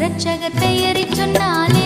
ரட்சகர் பெயரை சொன்னாலே